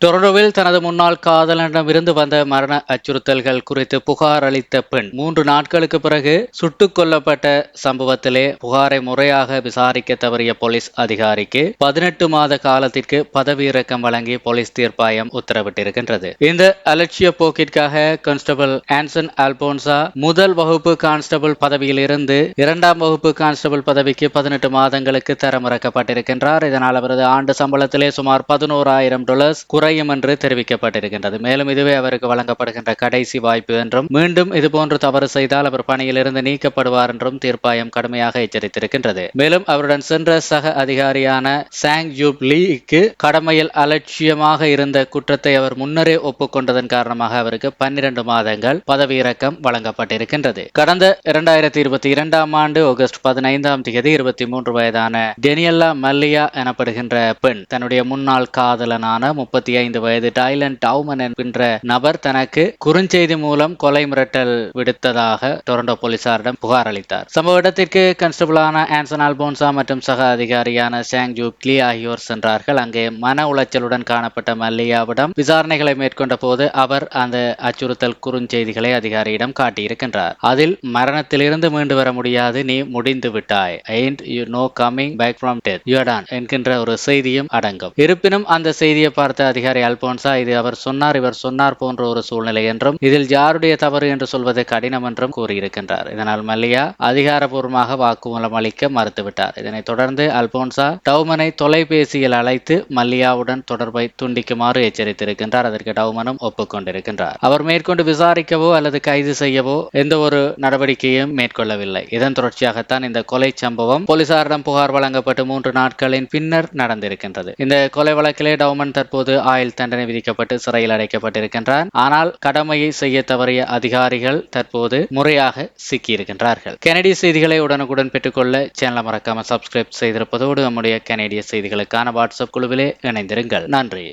டொரடோவில் தனது முன்னாள் காதலனிடமிருந்து வந்த மரண அச்சுறுத்தல்கள் குறித்து புகார் அளித்த பெண் மூன்று நாட்களுக்கு பிறகு சுட்டுக் கொல்லப்பட்ட சம்பவத்திலே புகாரை முறையாக விசாரிக்க தவறிய போலீஸ் அதிகாரிக்கு பதினெட்டு மாத காலத்திற்கு பதவியிறக்கம் வழங்கி போலீஸ் தீர்ப்பாயம் உத்தரவிட்டிருக்கின்றது. இந்த அலட்சிய போக்கிற்காக கான்ஸ்டபிள் ஆன்சன் அல்போன்சா முதல் வகுப்பு கான்ஸ்டபிள் பதவியில் இருந்து இரண்டாம் வகுப்பு கான்ஸ்டபிள் பதவிக்கு பதினெட்டு மாதங்களுக்கு தரமிறக்கப்பட்டிருக்கின்றார் இதனால் அவரது ஆண்டு சம்பளத்திலே சுமார் பதினோராயிரம் டாலர்ஸ் குறையும் என்று தெரிவிக்கப்பட்டிருக்கின்றது. மேலும் இதுவே அவருக்கு வழங்கப்படுகின்ற கடைசி வாய்ப்பு என்றும் மீண்டும் இதுபோன்று தவறு செய்தால் அவர் பணியிலிருந்து நீக்கப்படுவார் என்றும் தீர்ப்பாயம் கடுமையாக எச்சரித்திருக்கின்றது. மேலும் அவருடன் சென்ற சக அதிகாரியான சாங் ஜூப் லீக்கு கடமையில் அலட்சியமாக இருந்த குற்றத்தை அவர் முன்னரே ஒப்புக்கொண்டதன் காரணமாக அவருக்கு பன்னிரண்டு மாதங்கள் பதவி இறக்கம் வழங்கப்பட்டிருக்கின்றது. கடந்த இரண்டாயிரத்தி இருபத்தி இரண்டாம் ஆண்டு ஆகஸ்ட் பதினைந்தாம் தேதி இருபத்தி மூன்று வயதான டெனியல்லா மல்லியா எனப்படுகின்ற பெண் தன்னுடைய முன்னாள் காதலனான முப்பத்தி ஐந்து வயது டாய்லண்ட் டவுமன் என்கின்ற நபர் தனக்கு குறுஞ்செய்தி மூலம் கொலை மிரட்டல் விடுத்ததாக டொரண்டோ போலீசாரிடம் புகார் அளித்தார். சம்பவ இடத்திற்கு கான்ஸ்டபிளான ஆன்சன் அல்போன்சா மற்றும் சக அதிகாரியான சாங் ஜூக்லி ஆகியோர் சென்றார்கள். அங்கே மன உளைச்சலுடன் காணப்பட்ட மல்லியாவிடம் விசாரணைகளை மேற்கொண்ட போது அவர் அந்த அச்சுறுத்தல் குறுஞ்செய்திகளை அதிகாரியிடம் காட்டியிருக்கின்றார். அதில் மரணத்திலிருந்து மீண்டு வர முடியாது நீ முடிந்து விட்டாய். Ain't you know coming back from death யூடான் என்கின்ற ஒரு செய்தியும் அடங்கும். இருப்பினும் அந்த செய்தியை பார்த்த அதிகாரி அதிகாரி அல்போன்சா இது அவர் சொன்னார் இவர் சொன்னார் போன்ற ஒரு சூழ்நிலை என்றும் இதில் யாருடைய தவறு என்று சொல்வது கடினம் என்றும் கூறியிருக்கின்றார். இதனால் மல்லியா அதிகாரபூர்வமாக வாக்குமூலம் அளிக்க மறுத்துவிட்டார். இதனைத் தொடர்ந்து அல்போன்சா டவுமனை தொலைபேசியில் அழைத்து மல்லியாவுடன் தொடர்பை துண்டிக்குமாறு எச்சரித்திருக்கின்றார். அதற்கு டவுமனும் ஒப்புக்கொண்டிருக்கின்றார் அவர் மேற்கொண்டு விசாரிக்கவோ அல்லது கைது செய்யவோ எந்த ஒரு நடவடிக்கையும் மேற்கொள்ளவில்லை. இதன் தொடர்ச்சியாகத்தான் இந்த கொலை சம்பவம் போலீசாரிடம் புகார் வழங்கப்பட்டு மூன்று நாட்களின் பின்னர் நடந்திருக்கின்றது. இந்த கொலை வழக்கிலே டவுமன் தற்போது ஆயுள் தண்டனை விதிக்கப்பட்டு சிறையில் அடைக்கப்பட்டிருக்கின்றார். ஆனால் கடமையை செய்ய தவறிய அதிகாரிகள் தற்போது முறையாக சிக்கியிருக்கின்றார்கள். கெனடிய செய்திகளை உடனுக்குடன் பெற்றுக்கொள்ள சேனலை மறக்காம சப்ஸ்கிரைப் செய்திருப்பதோடு நம்முடைய கனேடிய செய்திகளுக்கான வாட்ஸ்அப் குழுவிலே இணைந்திருங்கள். நன்றி.